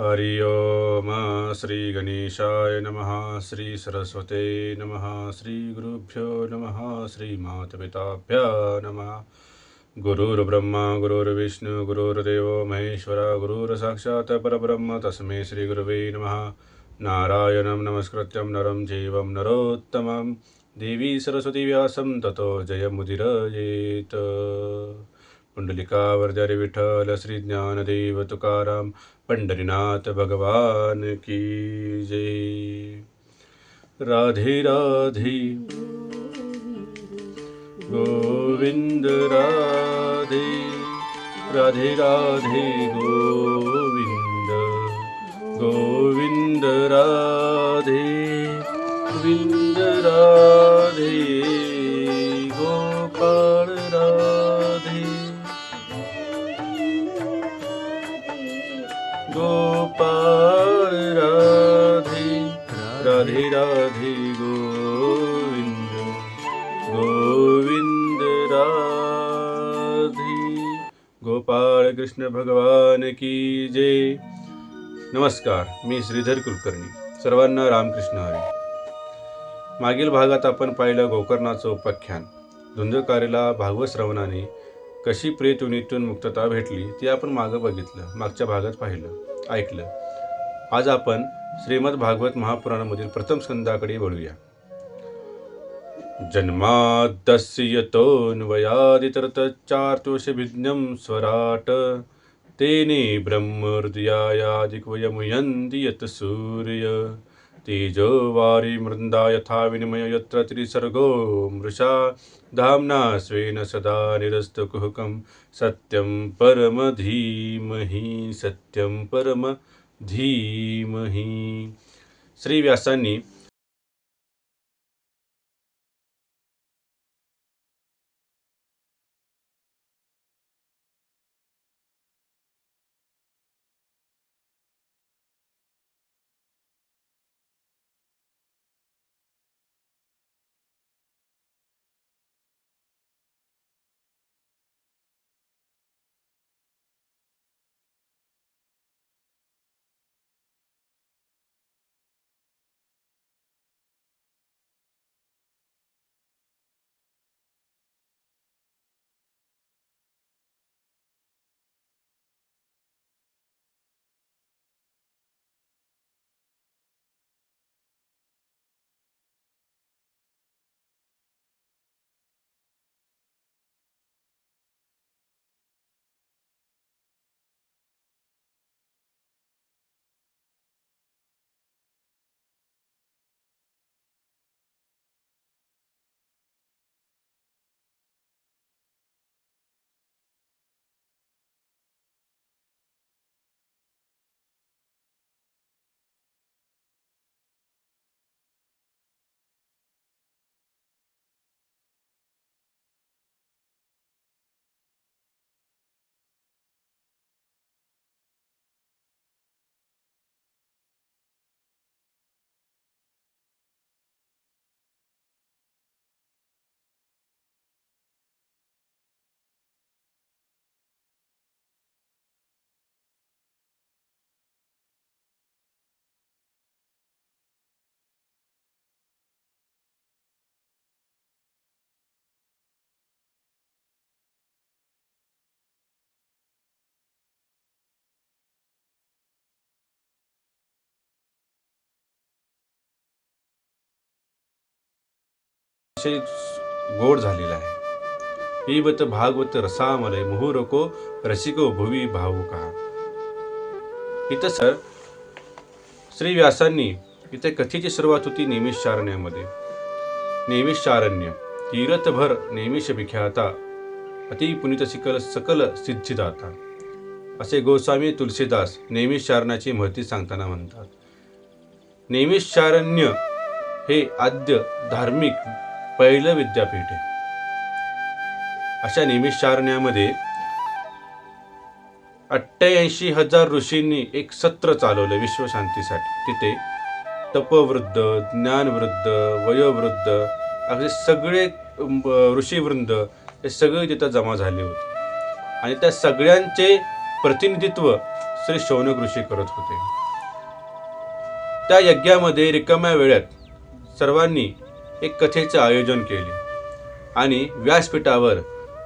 हरि ओम श्री गणेशाय नमः श्री सरस्वते नमः श्री गुरुभ्यो नमः श्रीमातपिताभ्य नमः। गुरुर्ब्रह्मा गुरुर्विष्णु गुरुर्देव महेश्वरा गुरुर्साक्षात् परब्रह्म तस्मै श्रीगुरवे नमः। नारायणं नमस्कृत्यं नरं चैवं नरोत्तमं। देवी सरस्वती व्यासं ततो जयमुदिरयेत्। पुंडलिकावर्जरि विठ्ठल श्री ज्ञानदेव तुकाराम पंढरीनाथ भगवान की जय। राधे राधे। गोविंद राधे। राधे राधे गोविंद गोविंद राधे। गोविंद राधे गोपाळ राधे राधे राधे गोविंद गोविंद राधे। गोपाळ कृष्ण भगवान की जय। नमस्कार मी श्रीधर कुलकर्णी सर्वांना रामकृष्ण हरी। मागील भागात आपण पाहिलं गोकर्णाचं उपाख्यान धुंदकारीला भागवत श्रवणाने कशी प्रेतुनीतून मुक्तता भेटली ती आपण मागं बघितलं मागच्या भागात पाहिलं. ऐकलं. आज आपण श्रीमद भागवत महापुराणामधील प्रथम स्कंदाकडे वळूया. जन्माद्यस्य यतोऽन्वयादितरतश्चार्तोषभिज्ञं स्वराट तेने ब्रह्महृदयायादिक्वयमुयन्ति यत् सूर्य। तेजो वारी मृन्दा यथा विनिमय यत्र त्रिसर्गो मृषा धाम्ना स्वेन सदा निरस्तकुहकं सत्यं परम धीमहि सत्यं परमधीमहि श्री व्यासांनी अतिशय गोड झालेला आहे. पिबत भागवत रसामलय मुहुरको रसिको भुवी भावुका. इथं सर श्री व्यासांनी इथे कथेची सुरुवात होती नेमिषारण्यामध्ये. नेमिषारण्य तीरथभर नेमिष विख्याता अति पुनित सिकल सकल सिद्धिदाता. असे गोस्वामी तुलसीदास नेमिषारण्याची महती सांगताना म्हणतात. नेमिषारण्य हे आद्य धार्मिक पहिलं विद्यापीठ आहे. अशा निमिषारण्यामध्ये अठ्ठ्याऐंशी हजार ऋषींनी एक सत्र चालवलं विश्वशांतीसाठी. तिथे तपवृद्ध ज्ञानवृद्ध वयोवृद्ध असे सगळे ऋषीवृंद हे सगळे तिथं जमा झाले होते. आणि त्या सगळ्यांचे प्रतिनिधित्व श्री शौनक ऋषी करत होते. त्या यज्ञामध्ये रिकाम्या वेळात सर्वांनी एक कथेचे आयोजन केले आणि व्यासपीठावर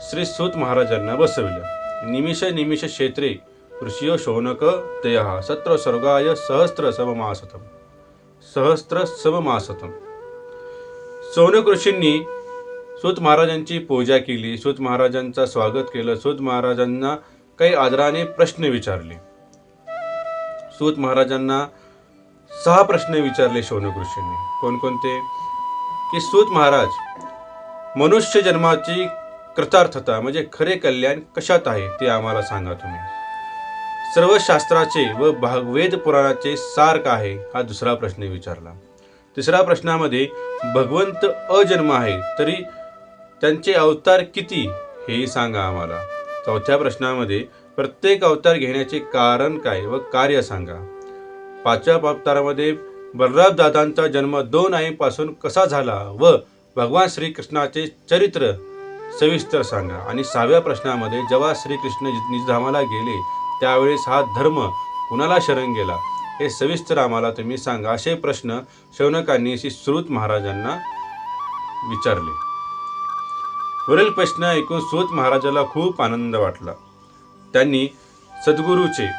श्री सूत महाराजांना बसविलं. निमिष निमिष क्षेत्रे ऋषियो शौनक तयः सत्र स्वर्गाय सहस्त्र सममासतम. सहस्त्र सममासतम. शौनक ऋषींनी सूत महाराजांची पूजा केली. सूत महाराजांचा स्वागत केलं. सूत महाराजांना काही आदराने प्रश्न विचारले. सूत महाराजांना सहा प्रश्न विचारले शौनक ऋषींनी. कोणकोणते? की सूत महाराज मनुष्य जन्माची कृतार्थता म्हणजे खरे कल्याण कशात आहे ते आम्हाला सांगा तुम्ही. सर्व शास्त्राचे व भागवेद पुराणाचे सार काय आहे हा दुसरा प्रश्न विचारला. तिसऱ्या प्रश्नामध्ये भगवंत अजन्म आहे तरी त्यांचे अवतार किती हेही सांगा आम्हाला. चौथ्या प्रश्नामध्ये प्रत्येक अवतार घेण्याचे कारण काय व कार्य सांगा. पाचव्या अवतारामध्ये बलराम दादांचा जन्म दोन आईपासून कसा झाला व भगवान श्रीकृष्णाचे चरित्र सविस्तर सांगा. आणि सहाव्या प्रश्नामध्ये जेव्हा श्रीकृष्ण निजधामाला गेले त्यावेळेस हा धर्म कुणाला शरण गेला? हे सविस्तर आम्हाला तुम्ही सांगा. असे प्रश्न शौनकांनी श्री श्रुत महाराजांना विचारले. वरील प्रश्न ऐकून सूत महाराजाला खूप आनंद वाटला. त्यांनी सद्गुरूचे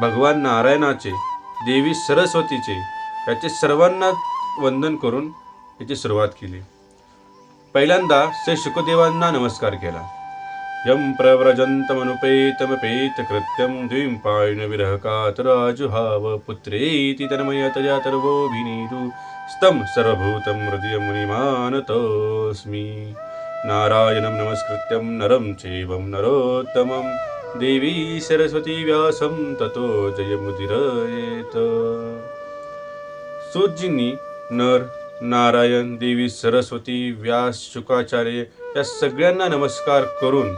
भगवान नारायणाचे देवी सरस्वतीचे याचे सर्वांना वंदन करून याची सुरुवात केली. पहिल्यांदा श्री शुकदेवांना नमस्कार केला. यम प्रव्रजन्तमनुपेतमपेत कृत्यं द्विंपायन विरह कातराजुहाव पुत्रेति तन्मयतया तर्वोऽभिनीतु स्तं सर्वभूतं हृदयमुनिमानतोऽस्मि नारायणं नमस्कृत्यं नरं चैवं नरोत्तमं। देवी सरस्वती व्यासं ततो जयमुदिरयेत। सूतजींनी नर नारायण देवी सरस्वती व्यास शुकाचार्य या सगळ्यांना नमस्कार करून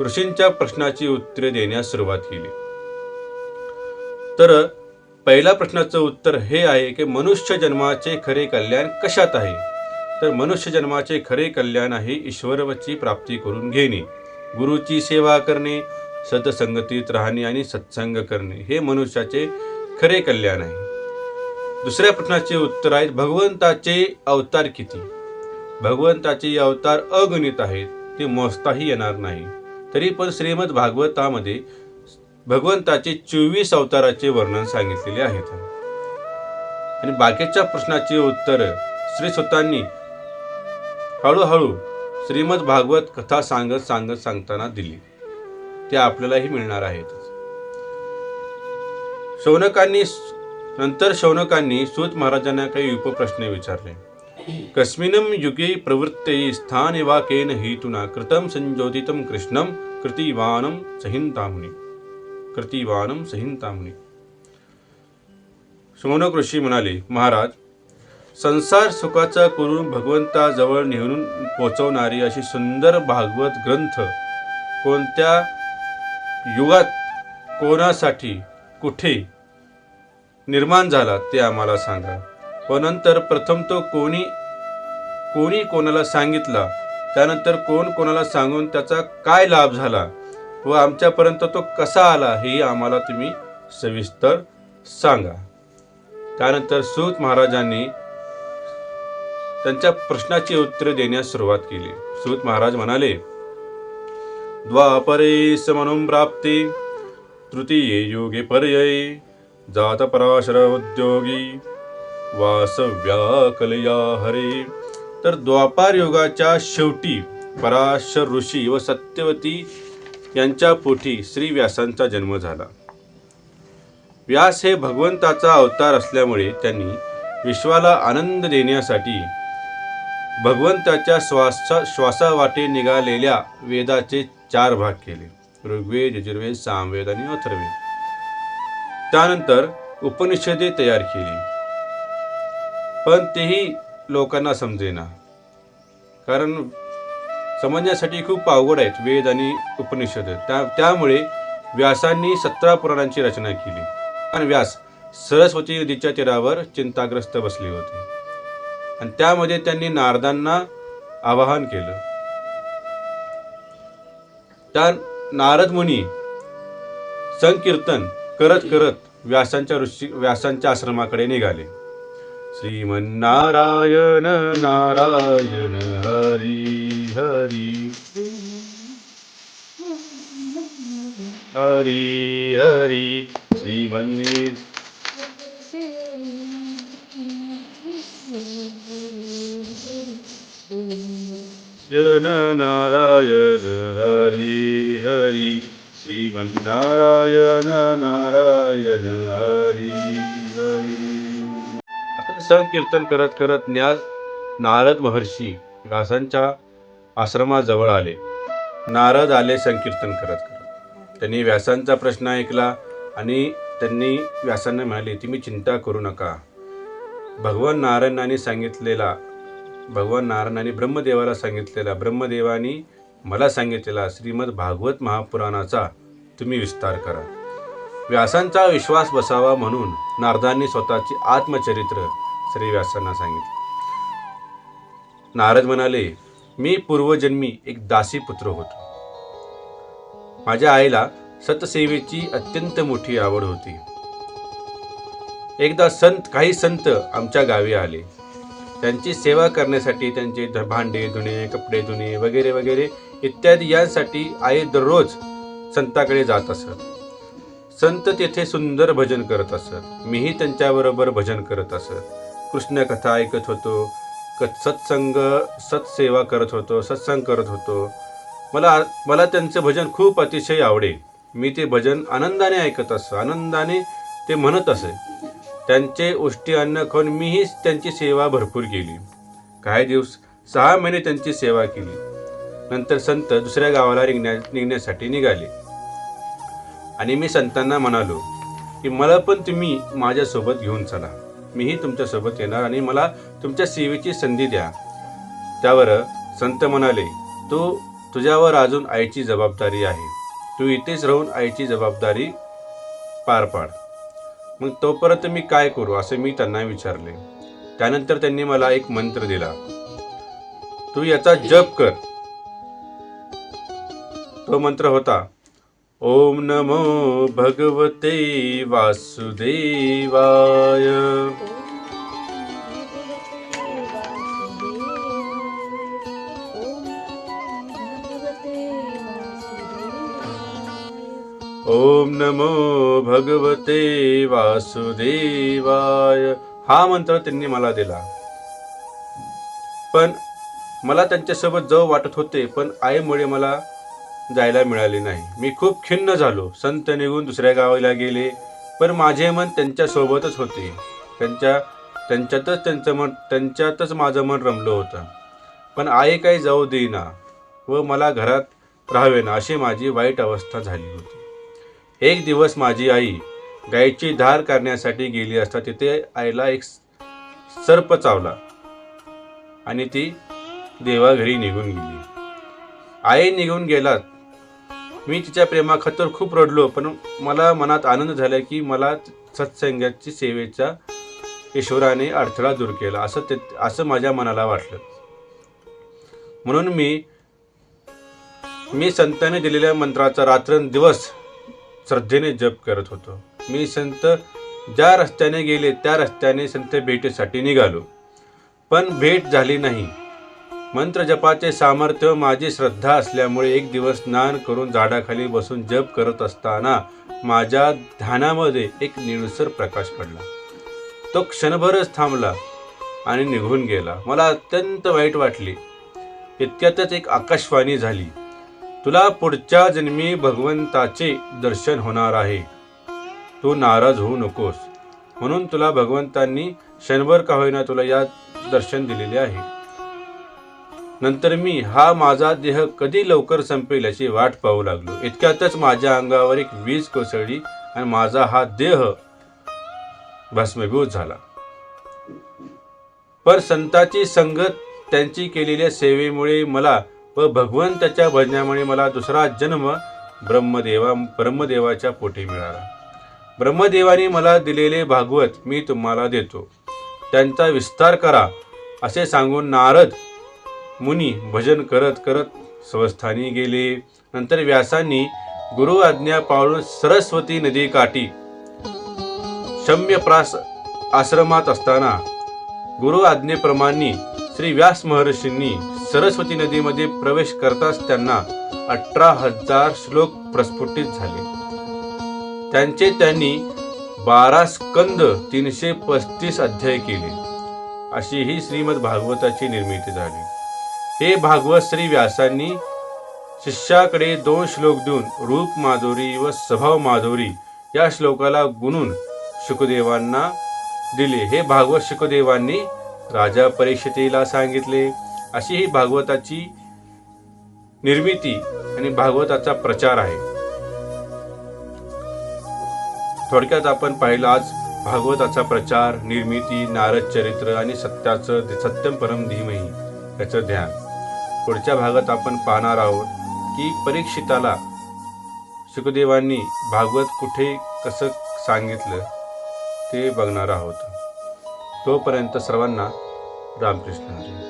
ऋषींच्या प्रश्नाची उत्तरे देण्यास सुरुवात केली. तर पहिल्या प्रश्नाचं उत्तर हे आहे की मनुष्य जन्माचे खरे कल्याण कशात आहे? तर मनुष्य जन्माचे खरे कल्याण आहे ईश्वरवची प्राप्ती करून घेणे गुरुची सेवा करणे सतसंगतीत राहणे आणि सत्संग करणे. हे मनुष्याचे खरे कल्याण आहे. दुसऱ्या प्रश्नाचे उत्तर आहे भगवंताचे अवतार किती? भगवंताचे अवतार अगणित आहेत ते मोजताही येणार नाही. तरी पण श्रीमद भागवतामध्ये भगवंताचे चोवीस अवताराचे वर्णन सांगितलेले आहेत आणि बाकीच्या प्रश्नाची उत्तर श्री सुतांनी हळूहळू श्रीमद भागवत कथा सांगत सांगत सांगताना दिली. ते आपल्यालाही मिळणार आहेत. शौनकांनी नंतर शौनकांनी सूत महाराजांना काही उपप्रश्न विचारले. कस्मिनम युगे प्रवृत्ते स्थानिवाकेन हेतुना कृतं संयोजितं कृष्णं कृतिवानं सहिंतामुनी कृतिवानं सहिंतामुनी शौनक ऋषी म्हणाले महाराज संसार सुखाचा करून भगवंताजवळ नेहरून पोचवणारी अशी सुंदर भागवत ग्रंथ कोणत्या युगात कोणासाठी कुठे निर्माण झाला ते आम्हाला सांगा. व नंतर प्रथम तो कोणी कोणी कोणाला सांगितला? त्यानंतर कोण कोणाला सांगून त्याचा काय लाभ झाला? व आमच्यापर्यंत तो कसा आला हे आम्हाला तुम्ही सविस्तर सांगा. त्यानंतर सूत महाराजांनी त्यांच्या प्रश्नाची उत्तरे देण्यास सुरुवात केली. सूत महाराज म्हणाले द्वापरे समनुम प्राप्ती तृतीये योगे पर्याय जात पराशर उद्योगी वासव्याकलया हरे। तर द्वापार युगाच्या शेवटी पराशर ऋषी व सत्यवती यांच्या पोटी श्री व्यासांचा जन्म झाला. व्यास हे भगवंताचा अवतार असल्यामुळे त्यांनी विश्वाला आनंद देण्यासाठी भगवंताच्या श्वासा श्वासावाटे निघालेल्या वेदाचे चार भाग केले. ऋग्वेद यजुर्वेद सामवेद आणि अथर्वेद. त्यानंतर उपनिषदे तयार केली. पण तेही लोकांना समजेना. कारण समजण्यासाठी खूप अवघड आहेत वेद आणि उपनिषद. त्या त्यामुळे व्यासांनी सतरा पुराणांची रचना केली. आणि व्यास सरस्वती नदीच्या तीरावर चिंताग्रस्त बसले होते. आणि त्यामध्ये त्यांनी नारदांना आवाहन केलं. त्या नारद मुनी संकीर्तन करत करत व्यासांच्या ऋषी व्यासांच्या आश्रमाकडे निघाले. श्रीमन्नारायण नारायण हरी हरी. हरी हरी. श्रीमन्नी जन नारायण हरी हरी. श्रीमन्नारायण नारायण हरी संकीर्तन करत करत न्यास नारद महर्षी व्यासांच्या आश्रमाजवळ आले. नारद आले संकीर्तन करत करत. त्यांनी व्यासांचा प्रश्न ऐकला आणि त्यांनी व्यासांना म्हणाले तुम्ही चिंता करू नका. भगवान नारायणाने सांगितलेला भगवान नारायणाने ब्रह्मदेवाला सांगितलेला ब्रह्मदेवानी मला सांगितलेला श्रीमद भागवत महापुराणाचा तुम्ही विस्तार करा. व्यासांचा विश्वास बसावा म्हणून नारदांनी स्वतःचे आत्मचरित्र श्री व्यासांना सांगितले. नारद म्हणाले मी पूर्वजन्मी एक दासी पुत्र होतो. माझ्या आईला सतसेवेची अत्यंत मोठी आवड होती. एकदा संत काही संत आमच्या गावी आले. त्यांची सेवा करण्यासाठी त्यांचे भांडे धुणे कपडे धुणे वगैरे वगैरे इत्यादी यांसाठी आई दररोज संताकडे जात असत. संत तेथे सुंदर भजन करत असत. मीही त्यांच्याबरोबर भजन करत असत. कृष्ण कथा ऐकत होतो. क सत्संग सत्सेवा करत होतो सत्संग करत होतो. मला मला त्यांचं भजन खूप अतिशय आवडे. मी ते भजन आनंदाने ऐकत असं आनंदाने ते म्हणत असे. त्यांचे उष्टी अन्न खाऊन मीही त्यांची सेवा भरपूर केली. काही दिवस सहा महिने त्यांची सेवा केली. नंतर संत दुसऱ्या गावाला निघण्या निघण्यासाठी निघाले. आणि मी संतांना म्हणालो की मला पण तुम्ही माझ्यासोबत घेऊन चला. मीही तुमच्यासोबत येणार आणि मला तुमच्या सेवेची संधी द्या. त्यावर संत म्हणाले तू तुझ्यावर अजून आईची जबाबदारी आहे. तू इथेच राहून आईची जबाबदारी पार पाड. मग तोपर्यंत मी काय करू? असे मी त्यांना विचारले. त्यानंतर त्यांनी मला एक मंत्र दिला. तू याचा जप कर. तो मंत्र होता ओम नमो भगवते वासुदेवाय। ओम नमो भगवते वासुदेवाय। हा मंत्र त्यांनी मला दिला. पण मला त्यांच्यासोबत जाऊ वाटत होते पण आईमुळे मला जायला मिळाले नाही. मी खूप खिन्न झालो. संत निघून दुसऱ्या गावाला गेले. पण माझे मन त्यांच्यासोबतच होते. त्यांच्या त्यांच्यातच त्यांचं मन त्यांच्यातच माझं मन रमलं होतं. पण आई काही जाऊ देईना व मला घरात राहावेना अशी माझी वाईट अवस्था झाली होती. एक दिवस माझी आई गायीची धार करण्यासाठी गेली असता तिथे आईला एक सर्प चावला आणि ती देवाघरी निघून गेली. आई निघून गेलात मी तिच्या प्रेमाखातर खूप रडलो पण मला मनात आनंद झाला की मला सत्संगाची सेवेचा ईश्वराने अडथळा दूर केला असं ते असं माझ्या मनाला वाटलं. म्हणून मी मी संतांनी दिलेल्या मंत्राचा रात्रंदिवस श्रद्धेने जप करत होतो. मी संत ज्या रस्त्याने गेले त्या रस्त्याने संत भेटीसाठी निघालो. पण भेट झाली नाही. मंत्रजपाचे सामर्थ्य माझी श्रद्धा असल्यामुळे एक दिवस स्नान करून झाडाखाली बसून जप करत असताना माझ्या ध्यानामध्ये एक निळसर प्रकाश पडला. तो क्षणभरच थांबला आणि निघून गेला. मला अत्यंत वाईट वाटले. इतक्यातच एक आकाशवाणी झाली. तुला पुढच्या जन्मी भगवंताचे दर्शन होणार आहे. तू नाराज होऊ नकोस. म्हणून तुला भगवंतांनी क्षणभर का होईना तुला या दर्शन दिलेले आहे. नंतर मी हा माझा देह कधी लवकर संपेल अशी वाट पाहू लागलो. इतक्यातच माझ्या अंगावर एक वीज कोसळली आणि माझा हा देह भस्मभूत झाला. पर संताची संगत त्यांची केलेल्या सेवेमुळे मला व भगवंताच्या भजनामुळे मला दुसरा जन्म ब्रह्मदेवा ब्रह्मदेवाच्या पोटी मिळाला. ब्रह्मदेवाने मला दिलेले भागवत मी तुम्हाला देतो. त्यांचा विस्तार करा असे सांगून नारद मुनी भजन करत करत स्वस्थानी गेले. नंतर व्यासांनी गुरु आज्ञा पाळून सरस्वती नदी काठी. शम्यप्रास आश्रमात असताना गुरु आज्ञेप्रमाणे श्री व्यास महर्षींनी सरस्वती नदीमध्ये प्रवेश करताच त्यांना अठरा हजार श्लोक प्रस्फुटित झाले. त्यांचे त्यांनी बारा स्कंद तीनशे पस्तीस अध्याय केले. अशी ही श्रीमद भागवताची निर्मिती झाली. हे भागवत श्री व्यासांनी शिष्याकडे दोन श्लोक देऊन रूप माधुरी व स्वभाव माधुरी या श्लोकाला गुणून शुकदेवांना दिले. हे भागवत शुकदेवांनी राजा परीक्षितेला सांगितले. अशी ही भागवताची निर्मिती आणि भागवताचा प्रचार आहे. थोडक्यात आपण पाहिलं आज भागवताचा प्रचार निर्मिती नारद चरित्र आणि सत्याचं सत्यम परम धीमही याचं ध्यान. पुढच्या भागात आपण पाहणार आहोत की परीक्षिताला सुखदेवांनी भागवत कुठे कसं सांगितलं ते बघणार आहोत. तोपर्यंत सर्वांना रामकृष्ण हरी.